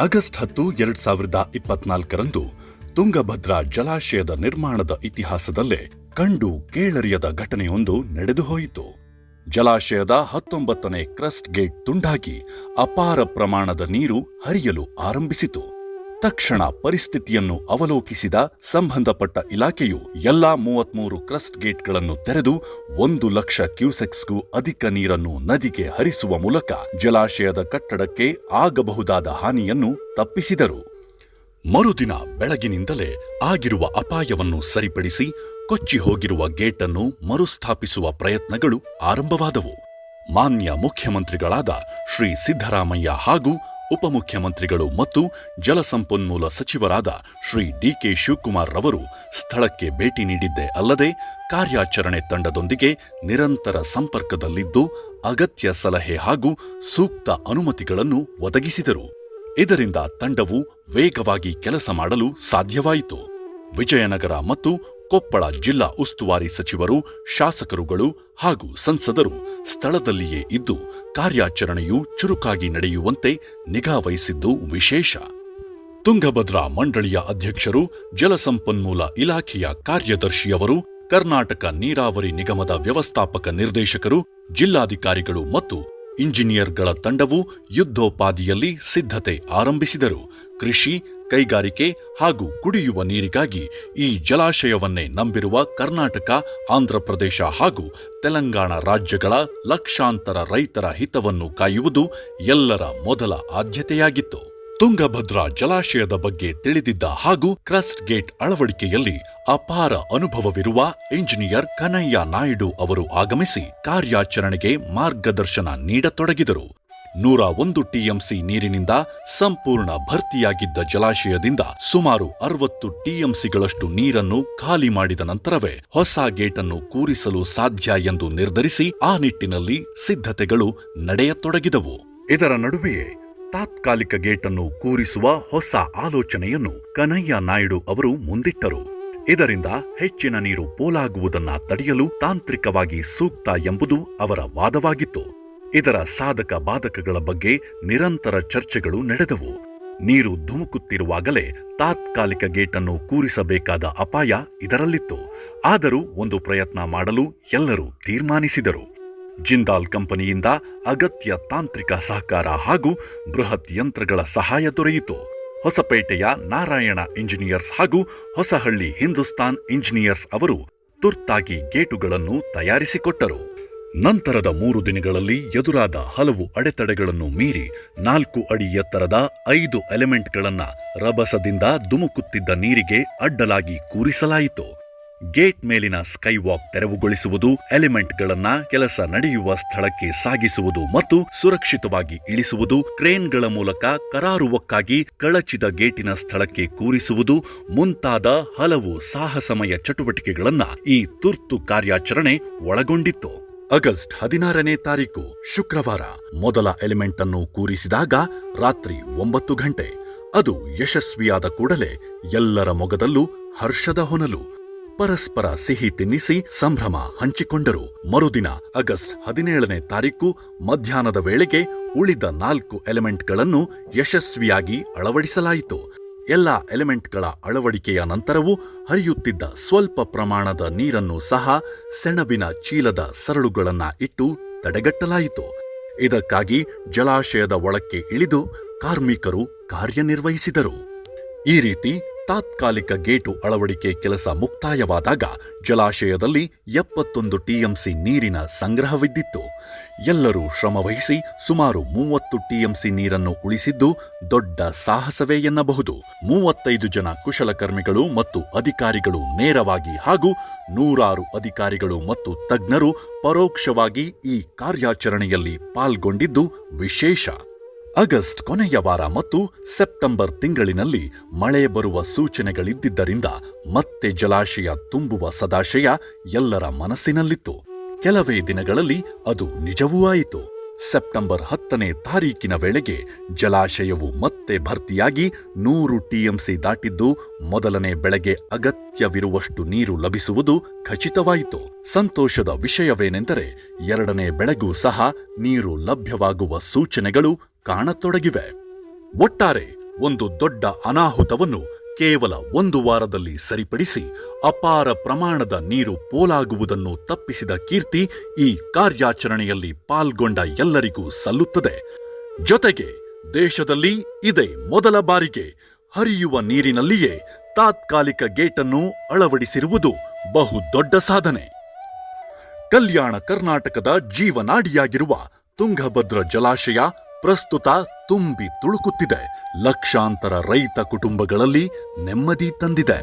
August ಹತ್ತು, ಎರಡ್ ಸಾವಿರದ ಇಪ್ಪತ್ನಾಲ್ಕರಂದು ತುಂಗಭದ್ರಾ ಜಲಾಶಯದ ನಿರ್ಮಾಣದ ಇತಿಹಾಸದಲ್ಲೇ ಕಂಡು ಕೇಳರಿಯದ ಘಟನೆಯೊಂದು ನಡೆದುಹೋಯಿತು. ಜಲಾಶಯದ ಹತ್ತೊಂಬತ್ತನೇ ಕ್ರಸ್ಟ್ ಗೇಟ್ ತುಂಡಾಗಿ ಅಪಾರ ಪ್ರಮಾಣದ ನೀರು ಹರಿಯಲು ಆರಂಭಿಸಿತು. ತಕ್ಷಣ ಪರಿಸ್ಥಿತಿಯನ್ನು ಅವಲೋಕಿಸಿದ ಸಂಬಂಧಪಟ್ಟ ಇಲಾಖೆಯು ಎಲ್ಲಾ ಮೂವತ್ಮೂರು ಕ್ರಸ್ಟ್ ಗೇಟ್ಗಳನ್ನು ತೆರೆದು ಒಂದು ಲಕ್ಷ ಕ್ಯೂಸೆಕ್ಸ್ಗೂ ಅಧಿಕ ನೀರನ್ನು ನದಿಗೆ ಹರಿಸುವ ಮೂಲಕ ಜಲಾಶಯದ ಕಟ್ಟಡಕ್ಕೆ ಆಗಬಹುದಾದ ಹಾನಿಯನ್ನು ತಪ್ಪಿಸಿದರು. ಮರುದಿನ ಬೆಳಗಿನಿಂದಲೇ ಆಗಿರುವ ಅಪಾಯವನ್ನು ಸರಿಪಡಿಸಿ ಕೊಚ್ಚಿ ಹೋಗಿರುವ ಗೇಟನ್ನು ಮರುಸ್ಥಾಪಿಸುವ ಪ್ರಯತ್ನಗಳು ಆರಂಭವಾದವು. ಮಾನ್ಯ ಮುಖ್ಯಮಂತ್ರಿಗಳಾದ ಶ್ರೀ ಸಿದ್ದರಾಮಯ್ಯ ಹಾಗೂ ಉಪಮುಖ್ಯಮಂತ್ರಿಗಳು ಮತ್ತು ಜಲಸಂಪನ್ಮೂಲ ಸಚಿವರಾದ ಶ್ರೀ ಡಿಕೆ ಶಿವಕುಮಾರ್ ರವರು ಸ್ಥಳಕ್ಕೆ ಭೇಟಿ ನೀಡಿದ್ದೇ ಅಲ್ಲದೆ ಕಾರ್ಯಾಚರಣೆ ತಂಡದೊಂದಿಗೆ ನಿರಂತರ ಸಂಪರ್ಕದಲ್ಲಿದ್ದು ಅಗತ್ಯ ಸಲಹೆ ಹಾಗೂ ಸೂಕ್ತ ಅನುಮತಿಗಳನ್ನು ಒದಗಿಸಿದರು. ಇದರಿಂದ ತಂಡವು ವೇಗವಾಗಿ ಕೆಲಸ ಮಾಡಲು ಸಾಧ್ಯವಾಯಿತು. ವಿಜಯನಗರ ಮತ್ತು ಕೊಪ್ಪಳ ಜಿಲ್ಲಾ ಉಸ್ತುವಾರಿ ಸಚಿವರು, ಶಾಸಕರುಗಳು ಹಾಗೂ ಸಂಸದರು ಸ್ಥಳದಲ್ಲಿಯೇ ಇದ್ದು, ಕಾರ್ಯಾಚರಣೆಯು ಚುರುಕಾಗಿ ನಡೆಯುವಂತೆ ನಿಗಾ ವಹಿಸಿದ್ದು ವಿಶೇಷ. ತುಂಗಭದ್ರಾ ಮಂಡಳಿಯ ಅಧ್ಯಕ್ಷರು ಜಲಸಂಪನ್ಮೂಲ ಇಲಾಖೆಯ ಕಾರ್ಯದರ್ಶಿಯವರು ಕರ್ನಾಟಕ ನೀರಾವರಿ ನಿಗಮದ ವ್ಯವಸ್ಥಾಪಕ ನಿರ್ದೇಶಕರು, ಜಿಲ್ಲಾಧಿಕಾರಿಗಳು ಮತ್ತು ಇಂಜಿನಿಯರ್ಗಳ ತಂಡವು ಯುದ್ಧೋಪಾದಿಯಲ್ಲಿ ಸಿದ್ಧತೆ ಆರಂಭಿಸಿದರು. ಕೃಷಿ ಕೈಗಾರಿಕೆ ಹಾಗೂ ಕುಡಿಯುವ ನೀರಿಗಾಗಿ ಈ ಜಲಾಶಯವನ್ನೇ ನಂಬಿರುವ ಕರ್ನಾಟಕ ಆಂಧ್ರಪ್ರದೇಶ ಹಾಗೂ ತೆಲಂಗಾಣ ರಾಜ್ಯಗಳ ಲಕ್ಷಾಂತರ ರೈತರ ಹಿತವನ್ನು ಕಾಯುವುದು ಎಲ್ಲರ ಮೊದಲ ಆದ್ಯತೆಯಾಗಿತ್ತು. ತುಂಗಭದ್ರಾ ಜಲಾಶಯದ ಬಗ್ಗೆ ತಿಳಿದಿದ್ದ ಹಾಗೂ ಕ್ರಸ್ಟ್ ಗೇಟ್ ಅಳವಡಿಕೆಯಲ್ಲಿ ಅಪಾರ ಅನುಭವವಿರುವ ಇಂಜಿನಿಯರ್ ಕನಯ್ಯ ನಾಯ್ಡು ಅವರು ಆಗಮಿಸಿ ಕಾರ್ಯಾಚರಣೆಗೆ ಮಾರ್ಗದರ್ಶನ ನೀಡತೊಡಗಿದರು. ನೂರ ಒಂದು ಟಿಎಂಸಿ ನೀರಿನಿಂದ ಸಂಪೂರ್ಣ ಭರ್ತಿಯಾಗಿದ್ದ ಜಲಾಶಯದಿಂದ ಸುಮಾರು ಅರವತ್ತು ಟಿಎಂಸಿಗಳಷ್ಟು ನೀರನ್ನು ಖಾಲಿ ಮಾಡಿದ ನಂತರವೇ ಹೊಸ ಗೇಟನ್ನು ಕೂರಿಸಲು ಸಾಧ್ಯ ಎಂದು ನಿರ್ಧರಿಸಿ ಆ ನಿಟ್ಟಿನಲ್ಲಿ ಸಿದ್ಧತೆಗಳು ನಡೆಯತೊಡಗಿದವು. ಇದರ ನಡುವೆಯೇ ತಾತ್ಕಾಲಿಕ ಗೇಟನ್ನು ಕೂರಿಸುವ ಹೊಸ ಆಲೋಚನೆಯನ್ನು ಕನಯ್ಯ ನಾಯ್ಡು ಅವರು ಮುಂದಿಟ್ಟರು. ಇದರಿಂದ ಹೆಚ್ಚಿನ ನೀರು ಪೋಲಾಗುವುದನ್ನು ತಡೆಯಲು ತಾಂತ್ರಿಕವಾಗಿ ಸೂಕ್ತ ಎಂಬುದು ಅವರ ವಾದವಾಗಿತ್ತು. ಇದರ ಸಾಧಕ ಬಾಧಕಗಳ ಬಗ್ಗೆ ನಿರಂತರ ಚರ್ಚೆಗಳು ನಡೆದವು. ನೀರು ಧುಮುಕುತ್ತಿರುವಾಗಲೇ ತಾತ್ಕಾಲಿಕ ಗೇಟನ್ನು ಕೂರಿಸಬೇಕಾದ ಅಪಾಯ ಇದರಲ್ಲಿತ್ತು. ಆದರೂ ಒಂದು ಪ್ರಯತ್ನ ಮಾಡಲು ಎಲ್ಲರೂ ತೀರ್ಮಾನಿಸಿದರು. ಜಿಂದಾಲ್ ಕಂಪನಿಯಿಂದ ಅಗತ್ಯ ತಾಂತ್ರಿಕ ಸಹಕಾರ ಹಾಗೂ ಬೃಹತ್ ಯಂತ್ರಗಳ ಸಹಾಯ ದೊರೆಯಿತು. ಹೊಸಪೇಟೆಯ ನಾರಾಯಣ ಇಂಜಿನಿಯರ್ಸ್ ಹಾಗೂ ಹೊಸಹಳ್ಳಿ ಹಿಂದೂಸ್ತಾನ್ ಇಂಜಿನಿಯರ್ಸ್ ಅವರು ತುರ್ತಾಗಿ ಗೇಟುಗಳನ್ನು ತಯಾರಿಸಿಕೊಟ್ಟರು. ನಂತರದ ಮೂರು ದಿನಗಳಲ್ಲಿ ಎದುರಾದ ಹಲವು ಅಡೆತಡೆಗಳನ್ನು ಮೀರಿ ನಾಲ್ಕು ಅಡಿ ಎತ್ತರದ ಐದು ಎಲೆಮೆಂಟ್ಗಳನ್ನು ರಭಸದಿಂದ ಧುಮುಕುತ್ತಿದ್ದ ನೀರಿಗೆ ಅಡ್ಡಲಾಗಿ ಕೂರಿಸಲಾಯಿತು. ಗೇಟ್ ಮೇಲಿನ ಸ್ಕೈವಾಕ್ ತೆರವುಗೊಳಿಸುವುದು, ಎಲಿಮೆಂಟ್ಗಳನ್ನ ಕೆಲಸ ನಡೆಯುವ ಸ್ಥಳಕ್ಕೆ ಸಾಗಿಸುವುದು ಮತ್ತು ಸುರಕ್ಷಿತವಾಗಿ ಇಳಿಸುವುದು, ಕ್ರೇನ್ಗಳ ಮೂಲಕ ಕರಾರುವಕ್ಕಾಗಿ ಕಳಚಿದ ಗೇಟಿನ ಸ್ಥಳಕ್ಕೆ ಕೂರಿಸುವುದು ಮುಂತಾದ ಹಲವು ಸಾಹಸಮಯ ಚಟುವಟಿಕೆಗಳನ್ನ ಈ ತುರ್ತು ಕಾರ್ಯಾಚರಣೆ ಒಳಗೊಂಡಿತ್ತು. ಆಗಸ್ಟ್ ಹದಿನಾರನೇ ತಾರೀಕು ಶುಕ್ರವಾರ ಮೊದಲ ಎಲಿಮೆಂಟ್ ಅನ್ನು ಕೂರಿಸಿದಾಗ ರಾತ್ರಿ ಒಂಬತ್ತು ಗಂಟೆ. ಅದು ಯಶಸ್ವಿಯಾದ ಕೂಡಲೇ ಎಲ್ಲರ ಮೊಗದಲ್ಲೂ ಹರ್ಷದ ಹೊನಲು. ಪರಸ್ಪರ ಸಿಹಿ ತಿನ್ನಿಸಿ ಸಂಭ್ರಮ ಹಂಚಿಕೊಂಡರು. ಮರುದಿನ ಆಗಸ್ಟ್ ಹದಿನೇಳನೇ ತಾರೀಕು ಮಧ್ಯಾಹ್ನದ ವೇಳೆಗೆ ಉಳಿದ ನಾಲ್ಕು ಎಲಿಮೆಂಟ್ಗಳನ್ನು ಯಶಸ್ವಿಯಾಗಿ ಅಳವಡಿಸಲಾಯಿತು. ಎಲ್ಲ ಎಲಿಮೆಂಟ್ಗಳ ಅಳವಡಿಕೆಯ ನಂತರವೂ ಹರಿಯುತ್ತಿದ್ದ ಸ್ವಲ್ಪ ಪ್ರಮಾಣದ ನೀರನ್ನು ಸಹ ಸೆಣಬಿನ ಚೀಲದ ಸರಳುಗಳನ್ನ ಇಟ್ಟು ತಡೆಗಟ್ಟಲಾಯಿತು. ಇದಕ್ಕಾಗಿ ಜಲಾಶಯದ ಒಳಕ್ಕೆ ಇಳಿದು ಕಾರ್ಮಿಕರು ಕಾರ್ಯನಿರ್ವಹಿಸಿದರು. ಈ ರೀತಿ ತಾತ್ಕಾಲಿಕ ಗೇಟು ಅಳವಡಿಕೆ ಕೆಲಸ ಮುಕ್ತಾಯವಾದಾಗ ಜಲಾಶಯದಲ್ಲಿ ಎಪ್ಪತ್ತೊಂದು ಟಿಎಂಸಿ ನೀರಿನ ಸಂಗ್ರಹವಿದ್ದಿತ್ತು. ಎಲ್ಲರೂ ಶ್ರಮವಹಿಸಿ ಸುಮಾರು ಮೂವತ್ತು ಟಿಎಂಸಿ ನೀರನ್ನು ಉಳಿಸಿದ್ದು ದೊಡ್ಡ ಸಾಹಸವೇ ಎನ್ನಬಹುದು. ಮೂವತ್ತೈದು ಜನ ಕುಶಲಕರ್ಮಿಗಳು ಮತ್ತು ಅಧಿಕಾರಿಗಳು ನೇರವಾಗಿ ಹಾಗೂ ನೂರಾರು ಅಧಿಕಾರಿಗಳು ಮತ್ತು ತಜ್ಞರು ಪರೋಕ್ಷವಾಗಿ ಈ ಕಾರ್ಯಾಚರಣೆಯಲ್ಲಿ ಪಾಲ್ಗೊಂಡಿದ್ದು ವಿಶೇಷ. ಆಗಸ್ಟ್ ಕೊನೆಯ ವಾರ ಮತ್ತು ಸೆಪ್ಟೆಂಬರ್ ತಿಂಗಳಿನಲ್ಲಿ ಮಳೆ ಬರುವ ಸೂಚನೆಗಳಿದ್ದಿದ್ದರಿಂದ ಮತ್ತೆ ಜಲಾಶಯ ತುಂಬುವ ಸದಾಶಯ ಎಲ್ಲರ ಮನಸ್ಸಿನಲ್ಲಿತ್ತು. ಕೆಲವೇ ದಿನಗಳಲ್ಲಿ ಅದು ನಿಜವೂ ಆಯಿತು. ಸೆಪ್ಟೆಂಬರ್ ಹತ್ತನೇ ತಾರೀಕಿನ ವೇಳೆಗೆ ಜಲಾಶಯವು ಮತ್ತೆ ಭರ್ತಿಯಾಗಿ ನೂರು ಟಿಎಂಸಿ ದಾಟಿದ್ದು ಮೊದಲನೇ ಬೆಳೆಗೆ ಅಗತ್ಯವಿರುವಷ್ಟು ನೀರು ಲಭಿಸುವುದು ಖಚಿತವಾಯಿತು. ಸಂತೋಷದ ವಿಷಯವೇನೆಂದರೆ ಎರಡನೇ ಬೆಳೆಗೂ ಸಹ ನೀರು ಲಭ್ಯವಾಗುವ ಸೂಚನೆಗಳು ಕಾಣತೊಡಗಿವೆ. ಒಟ್ಟಾರೆ ಒಂದು ದೊಡ್ಡ ಅನಾಹುತವನ್ನು ಕೇವಲ ಒಂದು ವಾರದಲ್ಲಿ ಸರಿಪಡಿಸಿ ಅಪಾರ ಪ್ರಮಾಣದ ನೀರು ಪೋಲಾಗುವುದನ್ನು ತಪ್ಪಿಸಿದ ಕೀರ್ತಿ ಈ ಕಾರ್ಯಾಚರಣೆಯಲ್ಲಿ ಪಾಲ್ಗೊಂಡ ಎಲ್ಲರಿಗೂ ಸಲ್ಲುತ್ತದೆ. ಜೊತೆಗೆ ದೇಶದಲ್ಲಿ ಇದೇ ಮೊದಲ ಬಾರಿಗೆ ಹರಿಯುವ ನೀರಿನಲ್ಲಿಯೇ ತಾತ್ಕಾಲಿಕ ಗೇಟನ್ನು ಅಳವಡಿಸಿರುವುದು ಬಹು ದೊಡ್ಡ ಸಾಧನೆ. ಕಲ್ಯಾಣ ಕರ್ನಾಟಕದ ಜೀವನಾಡಿಯಾಗಿರುವ ತುಂಗಭದ್ರ ಜಲಾಶಯ ಪ್ರಸ್ತುತ ತುಂಬಿ ತುಳುಕುತ್ತಿದೆ. ಲಕ್ಷಾಂತರ ರೈತ ಕುಟುಂಬಗಳಲ್ಲಿ ನೆಮ್ಮದಿ ತಂದಿದೆ.